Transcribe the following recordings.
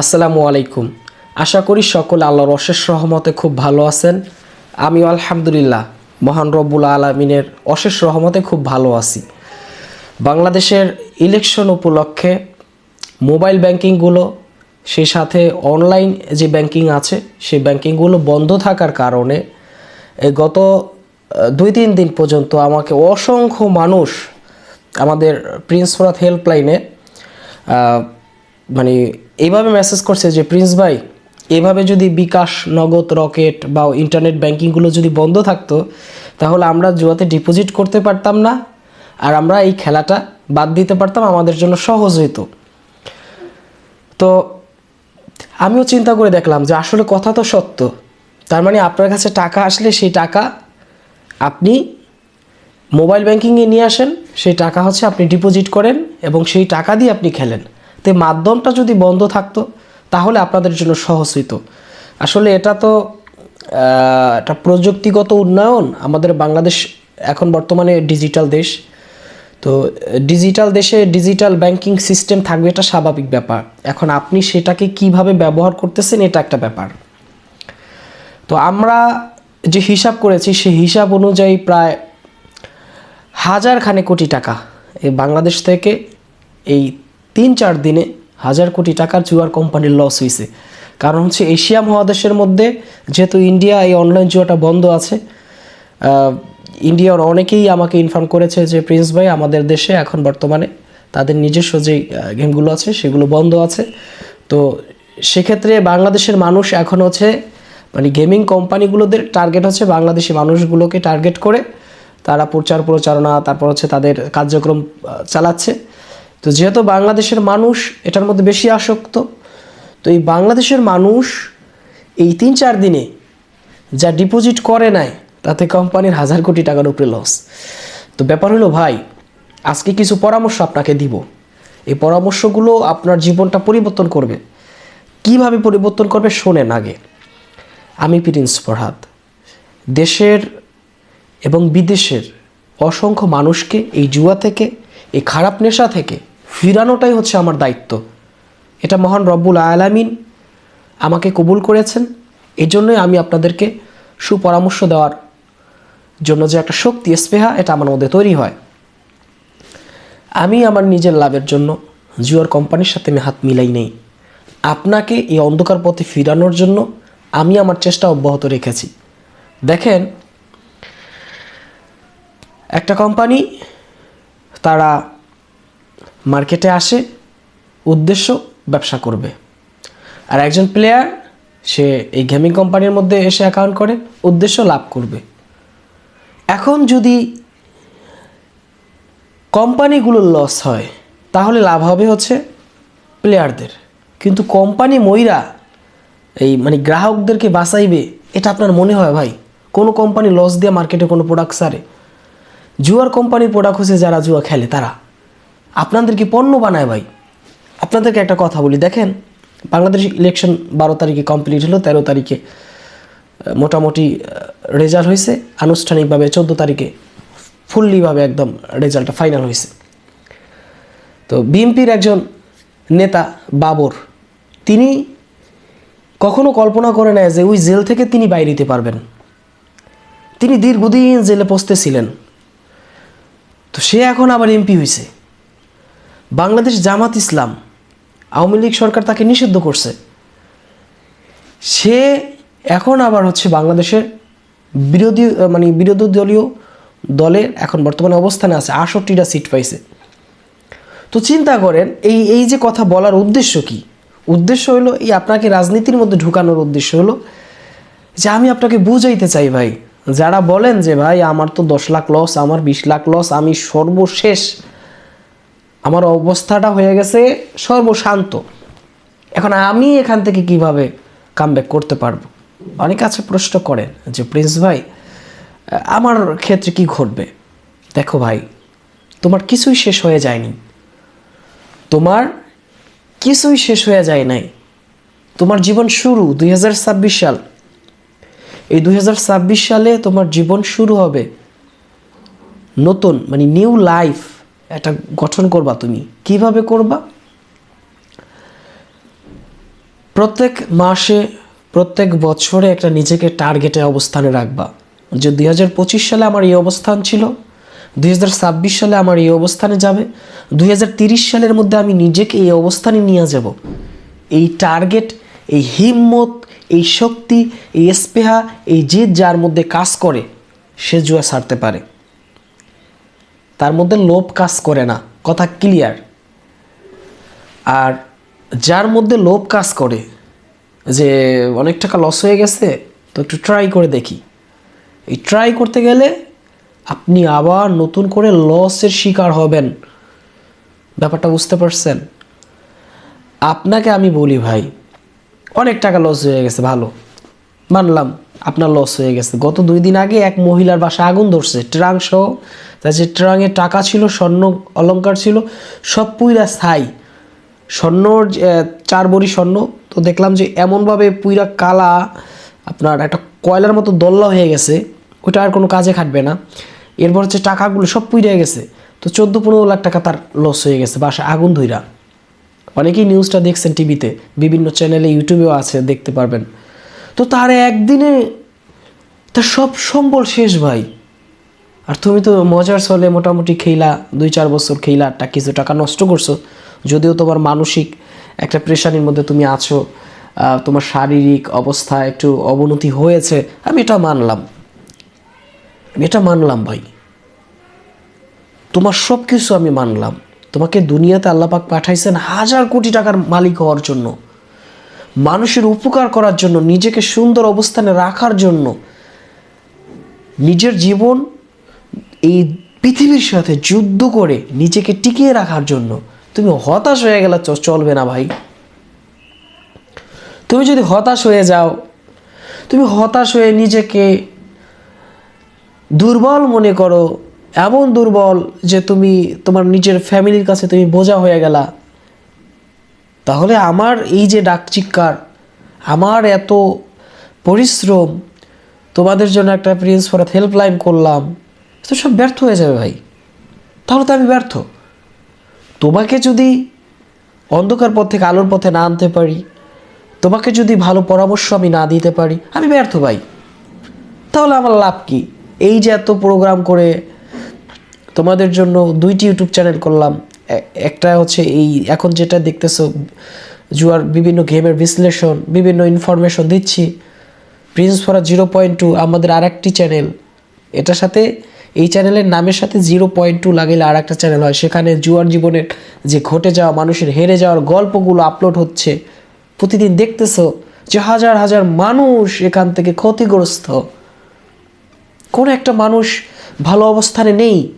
আসসালামু আলাইকুম। আশা করি সকল আল্লাহর অশেষ রহমতে খুব ভালো আছেন। আমিও আলহামদুলিল্লাহ, মহান রব্বুল আলমিনের অশেষ রহমতে খুব ভালো আছি। বাংলাদেশের ইলেকশন উপলক্ষে মোবাইল ব্যাংকিংগুলো, সেই সাথে অনলাইন যে ব্যাংকিং আছে, সেই ব্যাংকিংগুলো বন্ধ থাকার কারণে গত দুই তিন দিন পর্যন্ত আমাকে অসংখ্য মানুষ আমাদের প্রিন্স ফরাত হেল্পলাইনে মানে এইভাবে মেসেজ করছে যে, প্রিন্স ভাই, এভাবে যদি বিকাশ, নগদ, রকেট বা ইন্টারনেট ব্যাংকিংগুলো যদি বন্ধ থাকতো, তাহলে আমরা জুয়াতে ডিপোজিট করতে পারতাম না আর আমরা এই খেলাটা বাদ দিতে পারতাম, আমাদের জন্য সহজ হইতো। তো আমিও চিন্তা করে দেখলাম যে, আসলে কথা তো সত্য। তার মানে আপনার কাছে টাকা আসলে সেই টাকা আপনি মোবাইল ব্যাংকিংয়ে নিয়ে আসেন, সেই টাকা হচ্ছে আপনি ডিপোজিট করেন এবং সেই টাকা দিয়ে আপনি খেলেন। তো মাধ্যমটা যদি বন্ধ থাকতো, তাহলে আপনাদের জন্য সহজ হইতো। আসলে এটা তো একটা প্রযুক্তিগত উন্নয়ন। আমাদের বাংলাদেশ এখন বর্তমানে ডিজিটাল দেশ। তো ডিজিটাল দেশে ডিজিটাল ব্যাংকিং সিস্টেম থাকবে এটা স্বাভাবিক ব্যাপার। এখন আপনি সেটাকে কীভাবে ব্যবহার করতেছেন, এটা একটা ব্যাপার। তো আমরা যে হিসাব করেছি, সেই হিসাব অনুযায়ী প্রায় হাজার খানে কোটি টাকা এই বাংলাদেশ থেকে এই তিন চার দিনে হাজার কোটি টাকার জুয়ার কোম্পানির লস হয়েছে কারণ হচ্ছে এশিয়া মহাদেশের মধ্যে যেহেতু ইন্ডিয়া এই অনলাইন জুয়াটা বন্ধ আছে ইন্ডিয়ার অনেকেই আমাকে ইনফর্ম করেছে যে, প্রিন্স ভাই, আমাদের দেশে এখন বর্তমানে তাদের নিজস্ব যে গেমগুলো আছে সেগুলো বন্ধ আছে। তো সেক্ষেত্রে বাংলাদেশের মানুষ এখন হচ্ছে মানে গেমিং কোম্পানিগুলোদের টার্গেট হচ্ছে বাংলাদেশি মানুষগুলোকে টার্গেট করে তারা প্রচার প্রচারণা তারপর হচ্ছে তাদের কার্যক্রম চালাচ্ছে। তো যেহেতু বাংলাদেশের মানুষ এটার মধ্যে বেশি আসক্ত, তো এই বাংলাদেশের মানুষ এই তিন চার দিনে যা ডিপোজিট করে নাই, তাতে কোম্পানির হাজার কোটি টাকার উপরে লস তো ব্যাপার হলো, ভাই, আজকে কিছু পরামর্শ আপনাকে দিব। এই পরামর্শগুলো আপনার জীবনটা পরিবর্তন করবে। কীভাবে পরিবর্তন করবে শোনেন আগে। আমি প্রিন্স ফরহাদ। দেশের এবং বিদেশের অসংখ্য মানুষকে এই জুয়া থেকে, এই খারাপ নেশা থেকে ফিরানোটাই হচ্ছে আমার দায়িত্ব। এটা মহান রব্বুল আলামিন আমাকে কবুল করেছেন। এই জন্যই আমি আপনাদেরকে সুপরামর্শ দেওয়ার জন্য যে একটা শক্তি, স্পেহা, এটা আমার মধ্যে তৈরি হয়। আমি আমার নিজের লাভের জন্য জুয়ার কোম্পানির সাথে আমি হাত মিলাই নেই। আপনাকে এই অন্ধকার পথে ফিরানোর জন্য আমি আমার চেষ্টা অব্যাহত রেখেছি। দেখেন, একটা কোম্পানি, তারা মার্কেটে আসে, উদ্দেশ্য ব্যবসা করবে। আর একজন প্লেয়ার সে এই গেমিং কোম্পানির মধ্যে এসে অ্যাকাউন্ট করে, উদ্দেশ্য লাভ করবে। এখন যদি কোম্পানিগুলোর লস হয়, তাহলে লাভ হবে হচ্ছে প্লেয়ারদের কিন্তু কোম্পানি মইরা এই মানে গ্রাহকদেরকে বাঁচাইবে, এটা আপনার মনে হয় ভাই? কোনো কোম্পানি লস দিয়ে মার্কেটে কোনো প্রোডাক্ট সারে জুয়ার কোম্পানির প্রোডাক্ট হচ্ছে যারা জুয়া খেলে, তারা। আপনাদের কি পণ্য বানায় ভাই। আপনাদেরকে একটা কথা বলি, দেখেন, বাংলাদেশ ইলেকশন বারো তারিখে কমপ্লিট হলো, তেরো তারিখে মোটামুটি রেজাল্ট হয়েছে। আনুষ্ঠানিকভাবে চোদ্দ তারিখে, ফুললিভাবে একদম রেজাল্টটা ফাইনাল হয়েছে। তো বিএনপির একজন নেতা বাবর, তিনি কখনো কল্পনা করে নেয় যে ওই জেল থেকে তিনি বাইরে দিতে পারবেন। তিনি দীর্ঘদিন জেলে পৌঁছতেছিলেন। তো সে এখন আবার এমপি হয়েছে বাংলাদেশ জামাত ইসলাম আওয়ামী লীগ সরকার তাকে নিষিদ্ধ করছে। সে এখন আবার হচ্ছে বাংলাদেশের বিরোধী মানে বিরোধী দলীয় দলের এখন বর্তমানে অবস্থানে আছে আষট্টিটা সিট পাইছে। তো চিন্তা করেন, এই এই যে কথা বলার উদ্দেশ্য কি? উদ্দেশ্য হলো এই আপনাকে রাজনীতির মধ্যে ঢুকানোর উদ্দেশ্য হলো যে আমি আপনাকে বুঝাইতে চাই ভাই। যারা বলেন যে ভাই, আমার তো দশ লাখ লস আমার বিশ লাখ লস আমি সর্বশেষ আমার অবস্থাটা হয়ে গেছে সর্বশান্ত। এখন আমি এখান থেকে কীভাবে কামব্যাক করতে পারব? অনেক আছে প্রশ্ন করেন যে, প্রিন্স ভাই আমার ক্ষেত্রে কি ঘটবে? দেখো ভাই, তোমার কিছুই শেষ হয়ে যায়নি। তোমার কিছুই শেষ হয়ে যায় নাই। তোমার জীবন শুরু দুই হাজার ছাব্বিশ সাল। এই দুই হাজার ছাব্বিশ সালে তোমার জীবন শুরু হবে নতুন মানে নিউ লাইফ একটা গঠন করবা তুমি। কীভাবে করবা? প্রত্যেক মাসে, প্রত্যেক বছরে একটা নিজেকে টার্গেটে অবস্থানে রাখবা। যে দুই হাজার পঁচিশ সালে আমার এই অবস্থান ছিল, দুই হাজার ছাব্বিশ সালে আমার এই অবস্থানে যাবে, দুই সালের মধ্যে আমি নিজেকে এই অবস্থানে নিয়ে যাব। এই টার্গেট এই হিম্মত, এই শক্তি, এই স্পেহা, এই জিদ যার মধ্যে কাজ করে, সে জুয়া ছাড়তে পারে। তার মধ্যে লোভ কাজ করে না, কথা ক্লিয়ার আর যার মধ্যে লোভ কাজ করে, যে অনেক টাকা লস হয়ে গেছে, তো একটু ট্রাই করে দেখি। এই ট্রাই করতে গেলে আপনি আবার নতুন করে লসের শিকার হবেন। ব্যাপারটা বুঝতে পারছেন? আপনাকে আমি বলি ভাই, অনেক টাকা লস হয়ে গেছে, ভালো। মানলাম, আপনার লস হয়ে গেছে। গত দুই দিন আগে এক মহিলার বাসা আগুন ধরছে ট্রাং তার যে ট্রাঙে টাকা ছিল, স্বর্ণ অলঙ্কার ছিল, সব পুইরা ছাই স্বর্ণর চার বড়ি স্বর্ণ। তো দেখলাম যে এমনভাবে পুইরা কালা, আপনার একটা কয়লার মতো দল্লা হয়ে গেছে। ওটা আর কোনো কাজে খাটবে না। এরপর হচ্ছে টাকাগুলো সব পুইরা গেছে। তো চোদ্দ পনেরো লাখ টাকা তার লস হয়ে গেছে বাসা আগুন ধইরা। অনেকেই নিউজটা দেখছেন টিভিতে বিভিন্ন চ্যানেলে ইউটিউবেও আছে, দেখতে পারবেন। তো তার একদিনে তার সব সম্বল শেষ ভাই। আর তুমি তো মজার চলে মোটামুটি খেলা দুই চার বছর খেলা টা কিছু টাকা নষ্ট করছ। যদিও তোমার মানসিক একটা প্রেশানির মধ্যে তুমি আছো তোমার শারীরিক অবস্থা একটু অবনতি হয়েছে, আমি এটা মানলাম। আমি এটা মানলাম ভাই। তোমার সব কিছু আমি মানলাম। তোমাকে দুনিয়াতে আল্লাপাক পাঠাইছেন হাজার কোটি টাকার মালিক হওয়ার জন্য। মানুষের উপকার করার জন্য, নিজেকে সুন্দর অবস্থানে রাখার জন্য। নিজের জীবন এই পৃথিবীর সাথে যুদ্ধ করে নিজেকে টিকিয়ে রাখার জন্য তুমি হতাশ হয়ে গেলে চলবে না ভাই। তুমি যদি হতাশ হয়ে যাও, তুমি হতাশ হয়ে নিজেকে দুর্বল মনে করো, এমন দুর্বল যে তুমি তোমার নিজের ফ্যামিলির কাছে তুমি বোঝা হয়ে গেলা, তাহলে আমার এই যে ডাক আমার এত পরিশ্রম, তোমাদের জন্য একটা প্রিন্স ফরাত হেল্পলাইন করলাম তো সব ব্যর্থ হয়ে যাবে ভাই। তাহলে তো আমি ব্যর্থ। তোমাকে যদি অন্ধকার পথ থেকে আলোর পথে না আনতে পারি, তোমাকে যদি ভালো পরামর্শ আমি না দিতে পারি, আমি ব্যর্থ ভাই। তাহলে আমার লাভ কি? এই যে এত প্রোগ্রাম করে তোমাদের জন্য দুইটি ইউটিউব চ্যানেল করলাম একটা হচ্ছে এই এখন যেটা দেখতেছো জুয়ার বিভিন্ন গেমের বিশ্লেষণ, বিভিন্ন ইনফরমেশন দিচ্ছি। প্রিন্স ফরা জিরো পয়েন্ট টু আমাদের আর একটি চ্যানেল এটার সাথে এই চ্যানেলের নামের সাথে জিরো পয়েন্ট টু লাগাইলে আর একটা চ্যানেল হয়। সেখানে জুয়ার জীবনের যে ঘটে যাওয়া মানুষের হেরে যাওয়ার গল্পগুলো আপলোড হচ্ছে। প্রতিদিন দেখতেছো যে হাজার হাজার মানুষ এখান থেকে ক্ষতিগ্রস্ত। কোন একটা মানুষ ভালো অবস্থানে নেই।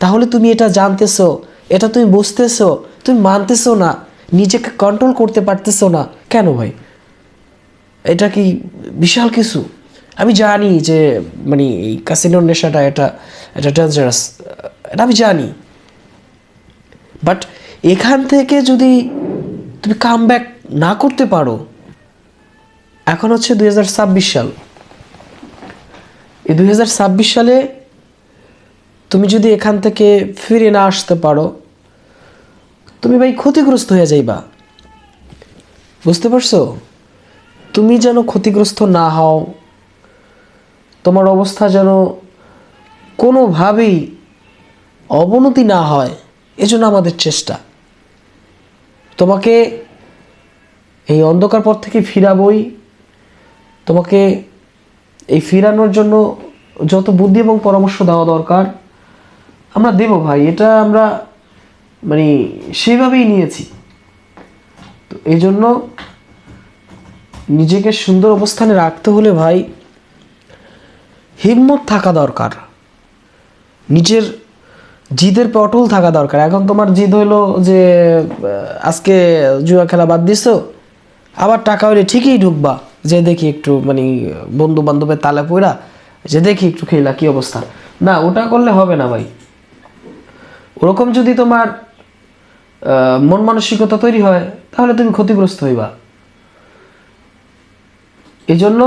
তাহলে তুমি এটা জানতেছো, এটা তুমি বুঝতেছো, তুমি মানতেছো না, নিজেকে কন্ট্রোল করতে পারতেছো না। কেন ভাই? এটা কি বিশাল কিছু? আমি জানি যে মানে এই কাসিনোর নেশাটা এটা এটা ডেঞ্জারাস এটা আমি জানি। বাট এখান থেকে যদি তুমি কাম ব্যাক না করতে পারো, এখন হচ্ছে দু হাজার ছাব্বিশ সাল। এই দুই হাজার ছাব্বিশ সালে তুমি যদি এখান থেকে ফিরে না আসতে পারো, তুমি ভাই ক্ষতিগ্রস্ত হয়ে যাইবা। বুঝতে পারছ? তুমি যেন ক্ষতিগ্রস্ত না হও তোমার অবস্থা যেন কোনোভাবেই অবনতি না হয়, এজন্য আমাদের চেষ্টা। তোমাকে এই অন্ধকার পথ থেকে ফিরাবই। তোমাকে এই ফিরানোর জন্য যত বুদ্ধি এবং পরামর্শ দেওয়া দরকার, আমরা দেব ভাই। এটা আমরা মানে সেইভাবেই নিয়েছি। তো এই জন্য নিজেকে সুন্দর অবস্থানে রাখতে হলে ভাই হিম্মত থাকা দরকার। নিজের জিদের পটল থাকা দরকার। এখন তোমার জিদ হইল যে আজকে জুয়া খেলা বাদ দিছো, আবার টাকা হইলে ঠিকই ঢুকবা। যে দেখি একটু মানে বন্ধু বান্ধবের তালে পইরা, যে দেখি একটু খেলা কি অবস্থা। না, ওটা করলে হবে না ভাই। ওরকম যদি তোমার মন মানসিকতা তৈরি হয়, তাহলে তুমি ক্ষতিগ্রস্ত হইবা। এই জন্য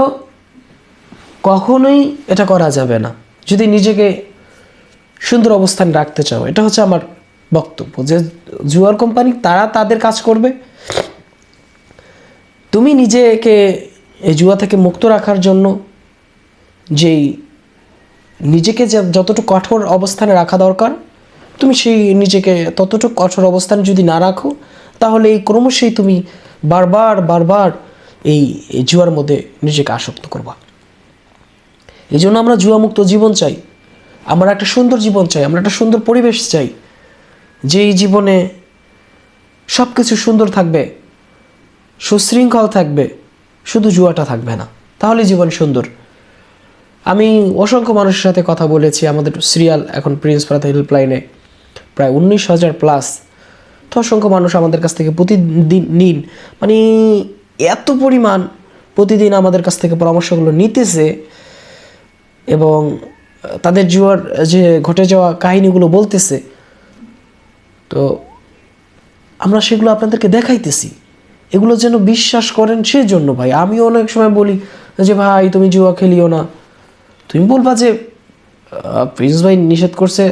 কখনোই এটা করা যাবে না। যদি নিজেকে সুন্দর অবস্থান রাখতে চাও, এটা হচ্ছে আমার বক্তব্য যে জুয়ার কোম্পানি, তারা তাদের কাজ করবে। তুমি নিজেকে এই জুয়া থেকে মুক্ত রাখার জন্য যেই নিজেকে যতটুকু কঠোর অবস্থানে রাখা দরকার, তুমি সেই নিজেকে ততটুকু কঠোর অবস্থানে যদি না রাখো, তাহলে এই ক্রমশই তুমি বারবার বারবার এই জুয়ার মধ্যে নিজেকে আসক্ত করবা। এই জন্য আমরা জুয়ামুক্ত জীবন চাই। আমরা একটা সুন্দর জীবন চাই, আমরা একটা সুন্দর পরিবেশ চাই, যেই জীবনে সব কিছু সুন্দর থাকবে, সুশৃঙ্খল থাকবে, শুধু জুয়াটা থাকবে না তাহলে জীবন সুন্দর। আমি অসংখ্য মানুষের সাথে কথা বলেছি, আমাদের সিরিয়াল এখন প্রিন্স প্রাথ হেল্পলাইনে প্রায় উনিশ হাজার প্লাস। তো অসংখ্য মানুষ আমাদের কাছ থেকে প্রতিদিন নিন মানে এত পরিমাণ প্রতিদিন আমাদের কাছ থেকে পরামর্শগুলো নিতেছে এবং তাদের জুয়ার যে ঘটে যাওয়া কাহিনীগুলো বলতেছে, তো আমরা সেগুলো আপনাদেরকে দেখাইতেছি। এগুলো যেন বিশ্বাস করেন সেজন্য ভাই। আমি অনেক সময় বলি যে, ভাই, তুমি জুয়া খেলিও না। তুমি বলবা যে প্রিন্স ভাই নিষেধ করছে,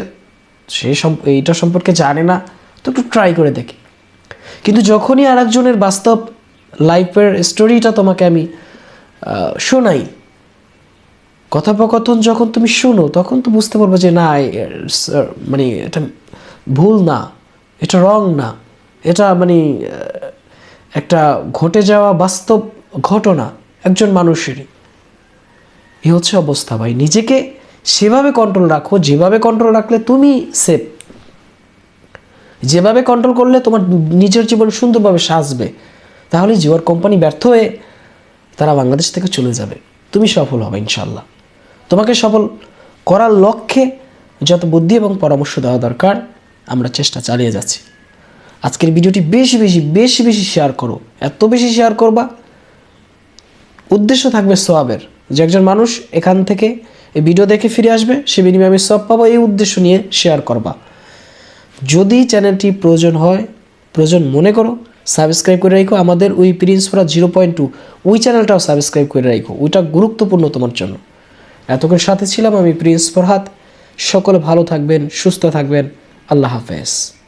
সে এইটা সম্পর্কে জানে না, তো একটু ট্রাই করে দেখি। কিন্তু যখনই আরেকজনের বাস্তব লাইফের স্টোরিটা তোমাকে আমি শোনাই কথোপকথন যখন তুমি শোনো, তখন তো বুঝতে পারবে যে না মানে এটা ভুল না, এটা রং না। এটা মানে একটা ঘটে যাওয়া বাস্তব ঘটনা একজন মানুষেরই। এ হচ্ছে অবস্থা ভাই। নিজেকে সেভাবে কন্ট্রোল রাখো, যেভাবে কন্ট্রোল রাখলে তুমি সেফ যেভাবে কন্ট্রোল করলে তোমার নিজের জীবন সুন্দরভাবে সাজবে তাহলে জিওর কোম্পানি ব্যর্থ হয়ে তারা বাংলাদেশ থেকে চলে যাবে। তুমি সফল হবে ইনশাল্লাহ তোমাকে সফল করার লক্ষ্যে যত বুদ্ধি এবং পরামর্শ দেওয়া দরকার, আমরা চেষ্টা চালিয়ে যাচ্ছি। আজকের ভিডিওটি বেশি বেশি বেশি বেশি শেয়ার করো। এত বেশি শেয়ার করবা, উদ্দেশ্য থাকবে সোয়াবের। যে একজন মানুষ এখান থেকে এই ভিডিও দেখে ফিরে আসবে, সে বিনিময়ে আমি সব পাবো, এই উদ্দেশ্য নিয়ে শেয়ার করবা। যদি চ্যানেলটি প্রয়োজন হয়, প্রয়োজন মনে করো সাবস্ক্রাইব করে রাখো। আমাদের ওই প্রিন্স ফরা জিরো পয়েন্ট টু ওই চ্যানেলটাও সাবস্ক্রাইব করে রাখো। ওইটা গুরুত্বপূর্ণ তোমার জন্য। এতক্ষণ সাথে ছিলাম আমি প্রিন্স ফরহাদ সকল ভালো থাকবেন সুস্থ থাকবেন। আল্লাহ হাফেজ।